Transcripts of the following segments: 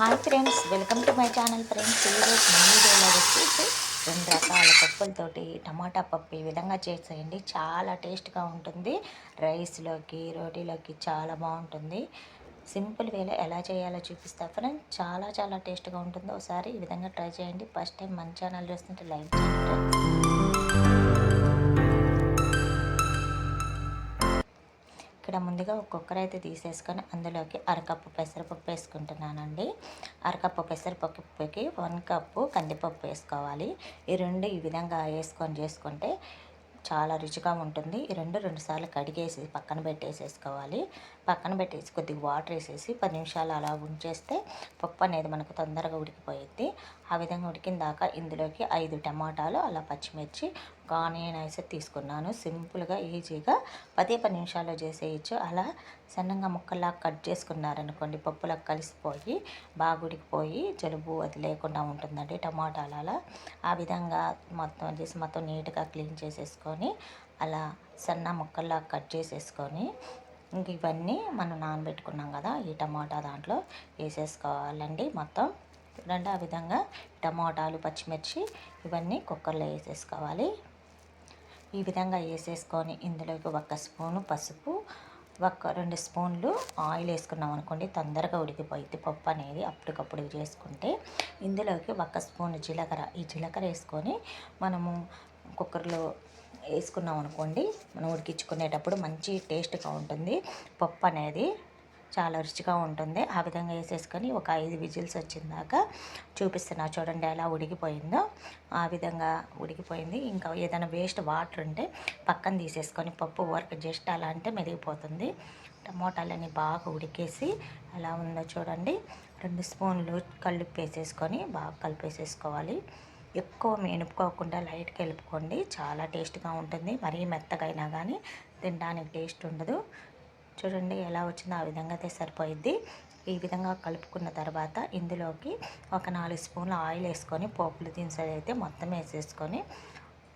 Hi friends welcome to my channel friends ఈరోజు మన వీడియోలో వచ్చేసి రెండు రకాల పప్పులతోటి టమాటా పప్పు ఈ విధంగా చేసేయండి. చాలా టేస్ట్గా ఉంటుంది. రైస్లోకి రోటీలోకి చాలా బాగుంటుంది. సింపుల్ వేలో ఎలా చేయాలో చూపిస్తా ఫ్రెండ్స్ చాలా చాలా టేస్ట్గా ఉంటుంది ఒకసారి ఈ విధంగా ట్రై చేయండి. ఫస్ట్ టైం మన ఛానల్ చూస్తుంటే లైక్ చేయండి. ఇక్కడ ముందుగా ఒక కుక్కర్ అయితే తీసేసుకొని అందులోకి అరకప్పు పెసరపప్పు వేసుకుంటున్నానండి. అరకప్పు పెసరపప్పుకి వన్ కప్పు కందిపప్పు వేసుకోవాలి. ఈ రెండు ఈ విధంగా వేసుకొని చేసుకుంటే చాలా రుచిగా ఉంటుంది. ఈ రెండు రెండు సార్లు కడిగేసి పక్కన పెట్టేసేసుకోవాలి. పక్కన పెట్టేసి కొద్దిగా వాటర్ వేసేసి పది నిమిషాలు అలా ఉంచేస్తే పప్పు అనేది మనకు తొందరగా ఉడికిపోయింది ఆ విధంగా ఉడికిన దాకా ఇందులోకి ఐదు టమాటాలు అలా పచ్చిమిర్చి ఒక ఆనియన్ తీసుకున్నాను. సింపుల్గా ఈజీగా పదే పది నిమిషాల్లో చేసేయచ్చు. అలా సన్నంగా ముక్కల్లా కట్ చేసుకున్నారనుకోండి పప్పులకు కలిసిపోయి బాగుడికిపోయి జలుబు అది లేకుండా ఉంటుందండి టమాటాలు అలా ఆ విధంగా మొత్తం చేసి మొత్తం నీట్గా క్లీన్ చేసేసుకొని అలా సన్న ముక్కల్లా కట్ చేసేసుకొని ఇంక ఇవన్నీ మనం నానబెట్టుకున్నాం కదా ఈ టమాటా దాంట్లో వేసేసుకోవాలండి మొత్తం. చూడండి ఆ విధంగా టమాటాలు పచ్చిమిర్చి ఇవన్నీ కుక్కర్లో వేసేసుకోవాలి. ఈ విధంగా వేసేసుకొని ఇందులోకి ఒక స్పూను పసుపు ఒక రెండు స్పూన్లు ఆయిల్ వేసుకున్నాం అనుకోండి తొందరగా ఉడికిపోయింది పప్పు అనేది అప్పటికప్పుడు చేసుకుంటే. ఇందులోకి ఒక స్పూన్ జీలకర్ర ఈ జీలకర్ర వేసుకొని మనము కుక్కర్లో వేసుకున్నాం అనుకోండి మనం ఉడికించుకునేటప్పుడు మంచి టేస్ట్గా ఉంటుంది. పప్పు అనేది చాలా రుచిగా ఉంటుంది. ఆ విధంగా వేసేసుకొని ఒక ఐదు విజిల్స్ వచ్చిందాక చూపిస్తున్నా. చూడండి ఎలా ఉడికిపోయిందో. ఆ విధంగా ఉడికిపోయింది. ఇంకా ఏదైనా వేస్ట్ వాటర్ ఉంటే పక్కన తీసేసుకొని పప్పు వర్క్ జస్ట్ అలా అంటే మెరిగిపోతుంది టమోటాలని బాగా ఉడికేసి ఎలా ఉందో చూడండి. రెండు స్పూన్లు కలుపు వేసేసుకొని బాగా కలిపేసేసుకోవాలి. ఎక్కువ మెనుపుకోకుండా లైట్గా కలుపుకోండి. చాలా టేస్ట్గా ఉంటుంది. మరీ మెత్తగా అయినా కానీ తినడానికి టేస్ట్ ఉండదు. చూడండి ఎలా వచ్చిందో ఆ విధంగా అయితే సరిపోయిద్ది. ఈ విధంగా కలుపుకున్న తర్వాత ఇందులోకి ఒక నాలుగు స్పూన్ల ఆయిల్ వేసుకొని పోపులు దినుసులు అయితే మొత్తం వేసేసుకొని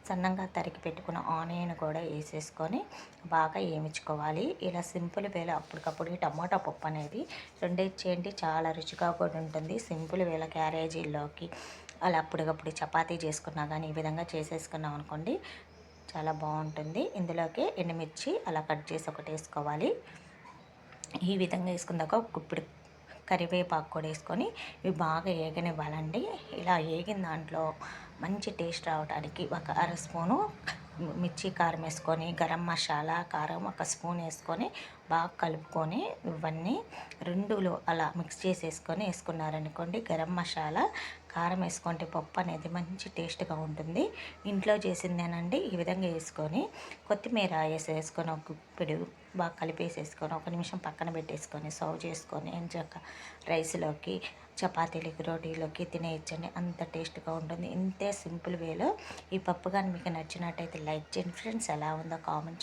సన్నంగా తరిగి పెట్టుకున్న ఆనియన్ కూడా వేసేసుకొని బాగా వేయించుకోవాలి ఇలా సింపుల్ వేళ అప్పటికప్పుడు ఈ టమాటా పప్పు అనేది రెండే చాలా రుచిగా కూడా ఉంటుంది. సింపుల్ వేళ క్యారేజీల్లోకి అలా అప్పటికప్పుడు చపాతీ చేసుకున్నా కానీ ఈ విధంగా చేసేసుకున్నాం అనుకోండి చాలా బాగుంటుంది. ఇందులోకి ఎండుమిర్చి అలా కట్ చేసి ఒకటి వేసుకోవాలి. ఈ విధంగా వేసుకుందాక ఇప్పుడు కరివేపాకు కూడా వేసుకొని ఇవి బాగా ఏగనివ్వాలండి. ఇలా ఏగిన దాంట్లో మంచి టేస్ట్ రావడానికి ఒక అర స్పూను మిర్చి కారం వేసుకొని గరం మసాలా కారం ఒక స్పూన్ వేసుకొని బాగా కలుపుకొని ఇవన్నీ రెండులో అలా మిక్స్ చేసేసుకొని వేసుకున్నారనుకోండి గరం మసాలా కారం వేసుకుంటే పప్పు అనేది మంచి టేస్ట్గా ఉంటుంది. ఇంట్లో చేసిందేనండి ఈ విధంగా వేసుకొని కొత్తిమీర వేసేసుకొని ఒక గుప్పిడు బాగా కలిపేసేసుకొని ఒక నిమిషం పక్కన పెట్టేసుకొని సర్వ్ చేసుకొని ఎంచక్క రైస్లోకి చపాతీలకి రోటీలోకి తినేయచ్చండి. అంత టేస్ట్గా ఉంటుంది. ఇంతే సింపుల్ వేలో ఈ పప్పు కానీ మీకు నచ్చినట్టయితే లైక్ చేయండి. ఫ్రెండ్స్ ఎలా ఉందో కామెంట్